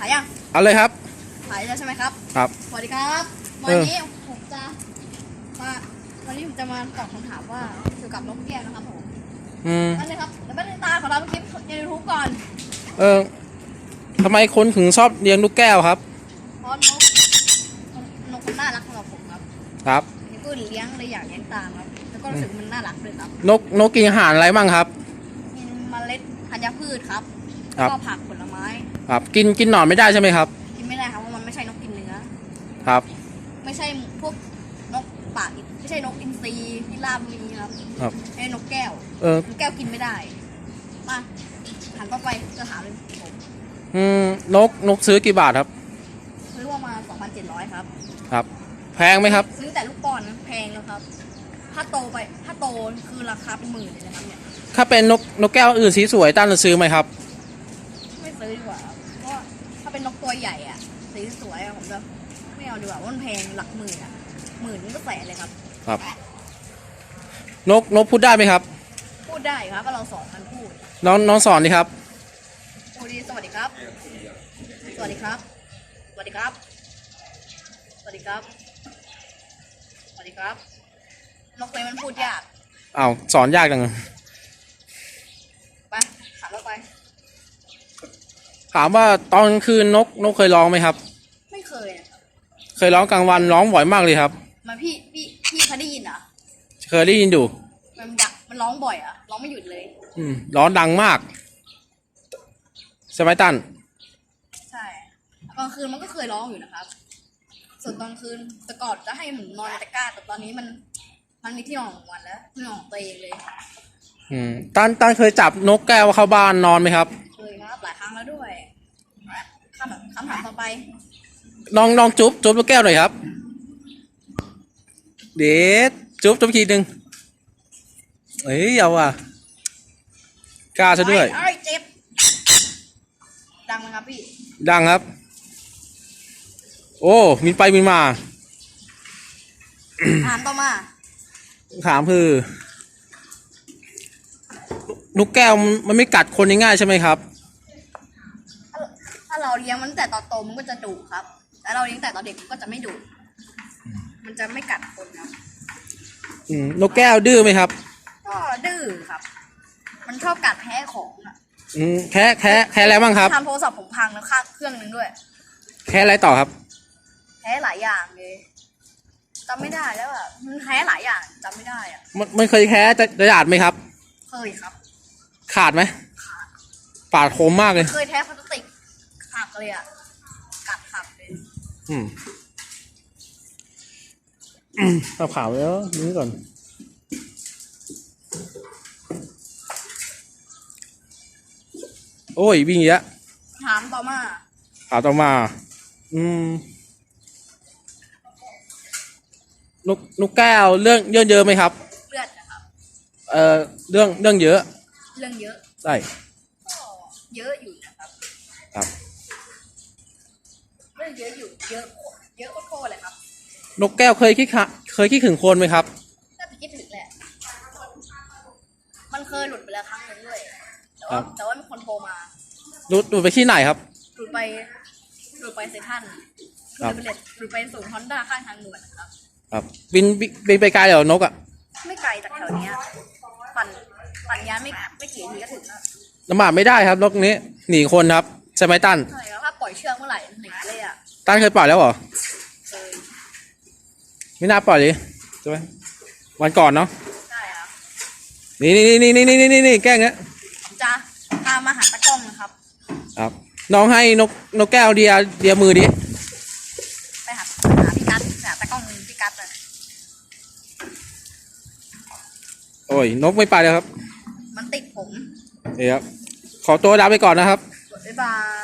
ถ่ายยังเอาเลยครับ ถ่ายแล้วใช่ไหมครับ ครับ สวัสดีครับเอวันอนี้ผมจะมาวันนี้ผมจะมาตอบคำถามว่าเกี่ยวกับนกแก้วนะครับผมอืมนั่นเลยครับแล้วไม่ได้ตาขอรับคลิปในยูทูบก่อนเออทำไมคนถึงชอบเลี้ยงลูกแก้วครับ เพราะนกนกมันน่ารักสำหรับผมครับครับนี่ก็เลี้ยงเลยอยากเลี้ยงตามครับ แล้วก็รู้สึกมันน่ารักด้วยครับ นกนกกินอาหารอะไรบ้างครับ กินเมล็ดธัญพืชครับ ครับ ก็ผักผลไม้ ครับกินกินหนอนไม่ได้ใช่ไหมครับ กินไม่ได้ครับเพราะมันไม่ใช่นกกินเนื้อ ครับ ไม่ใช่พวกนกป่าอินไม่ใช่นกอินทรีที่ล่าบุรีครับครับไม่ใช่นกแก้วเออนกแก้วกินไม่ได้มาหันต่อไปจะถามเลยผมอืมนกนกซื้อกี่บาทครับ ซื้อว่ามา2,700ครับ ครับ แพงไหมครับ ซื้อแต่ลูกป้อนนะแพงแล้วครับ ถ้าโตไปถ้าโตคือราคาเป็นหมื่นเลยนะครับเนี่ยถ้าเป็นนกนกแก้วอื่นสีสวยตั้นจะซื้อไหมครับไม่ซื้อ ดีกว่าครับเพราะว่าถ้าเป็นนกตัวใหญ่อะสีสวยอะผมจะไม่เอาดีกว่าเพราะมันแพงหลักหมื่นอะหมื่นมันก็แสนเลยครับ ครับ นกนกพูดได้ไหมครับ พูดได้อยู่ครับก็เราสอนมันพูดน้องน้องสอนดิครับพูดดีสวัสดีครับ สวัสดีครับ สวัสดีครับ สวัสดีครับ สวัสดีครับ นกเลยมันพูดยาก อ้าวสอนยากจัง ไปถามเราไป ถามว่าตอนกลางคืนนกนกเคยร้องไหมครับ ไม่เคยนะครับเคยร้องกลางวันร้องบ่อยมากเลยครับ มันพี่พี่พี่เคยได้ยินเหรอะเคยได้ยินอยู่ มันดักมันร้องบ่อยอะร้องไม่หยุดเลย อืมร้องดังมากใช่ไหมตั้นใช่กลางคืนมันก็เคยร้องอยู่นะครับ ส่วนตอนคืนแต่ก่อนจะให้หมุนนอนในตะกร้าแต่ตอนนี้มัน มันมีที่นอนของมันแล้วที่นอนของตัวเองเลย อืมตั้นตั้นเคยจับนกแก้วเข้าบ้านนอนไหมครับเคยครับ หลายครั้งแล้วด้วยคำคำถามต่อไป น้องน้องจุ๊บจุ๊บนกแก้วหน่อยครับ เด็ดจุ๊บจุ๊บอีกทีหนึ่งเอ้ยเอาอะกล้าซะด้วยไอ้ไอ้เจ็บ ดังไหมครับพี่ ดังครับ โอ้มีไปมีมา ถามต่อมา ถามคือนกแก้วมันมันไม่กัดคนง่ายๆใช่ไหมครับ ถ้าถ้าเราเลี้ยงมันตั้งแต่ตอนโตมัน ก็จะดุครับแต่เราเลี้ยงแต่ตอนเด็กมันก็จะไม่ดุ มันจะไม่กัดคนครับ อืมนกแก้วดื้อไหมครับ ก็ดื้อครับ มันชอบกัดแพ้ของอะอืมแค่แค่แค่อะไรบ้างครับ ทำโทรศัพท์ผมพังแล้วค่าเครื่องนึงด้วย แค่อะไรต่อครับ แพ้หลายอย่างเลยจำไม่ได้แล้วอะมันแพ้หลายอย่างจำไม่ได้อะมันมันเคยแค่จะกระดาษไหมครับ เคยครับ ขาดไหมปาดคมมากเลย เคยแท้พลาสติกหักเลยอะกัดหักเลย อืมอืมเอาขาวแล้วนี้ก่อน โอ้ย วิ่งเยอะถามต่อมาขาวต่อมา อืมนกนกแก้วเรื่องเยอะเยอะไหมครับเลือดนะครับเอ่อเรื่องเรื่องเยอะ เรื่องเยอะ ใช่ก็เยอะอยู่นะครับ ครับ เรื่องเยอะอยู่เยอะเยอะโคตรๆเลยครับนกแก้วเคยคิดขะเคยคิดถึงคนไหมครับ น่าจะคิดถึงแหละ มันเคยหลุดไปแล้วครั้งหนึ่งด้วยแต่ครัว่าบแต่ว่ามีคนโทรมาดูดูไปที่ไหนครับ หลุดไปหลุดไปเซทันหครัลุบ ดไปเลยหลุดไปสู่ฮอนด้าข้างทางด่วนนะครับ ครับบินบินบินไปไกลเหรอนกอะไม่ไกลจากแถวเนี้ยปั่นปั่นยานไม่ไม่กี่นาทีก็ถึงแล้วลำบากไม่ได้ครับนกนี้หนีคนครับใช่ไหมตั้น ใช่แล้วถ้าปล่อยเชือกเมื่อไหร่หนี เลยอะตั้นเคยปล่อยแล้วเหรอเคยไม่น่าปล่อยเลยใช่ไหมวันก่อนเนาะใช่ครับนี่นี่นี่นี่นี่นี่นี่นี่แกล้งเงี้ยผมจะพามาหาตะกล้องนะครับ ครับ น้องให้นกนกแก้วเดียเดียมือดิไปหาหาพี่กัสไปหาตะกล้องพี่กัสเลยโอ้ยนกไม่ไปแล้วครับ มันติดผมนี่ครับขอตัวลาไปก่อนนะครับบ๊ายบาย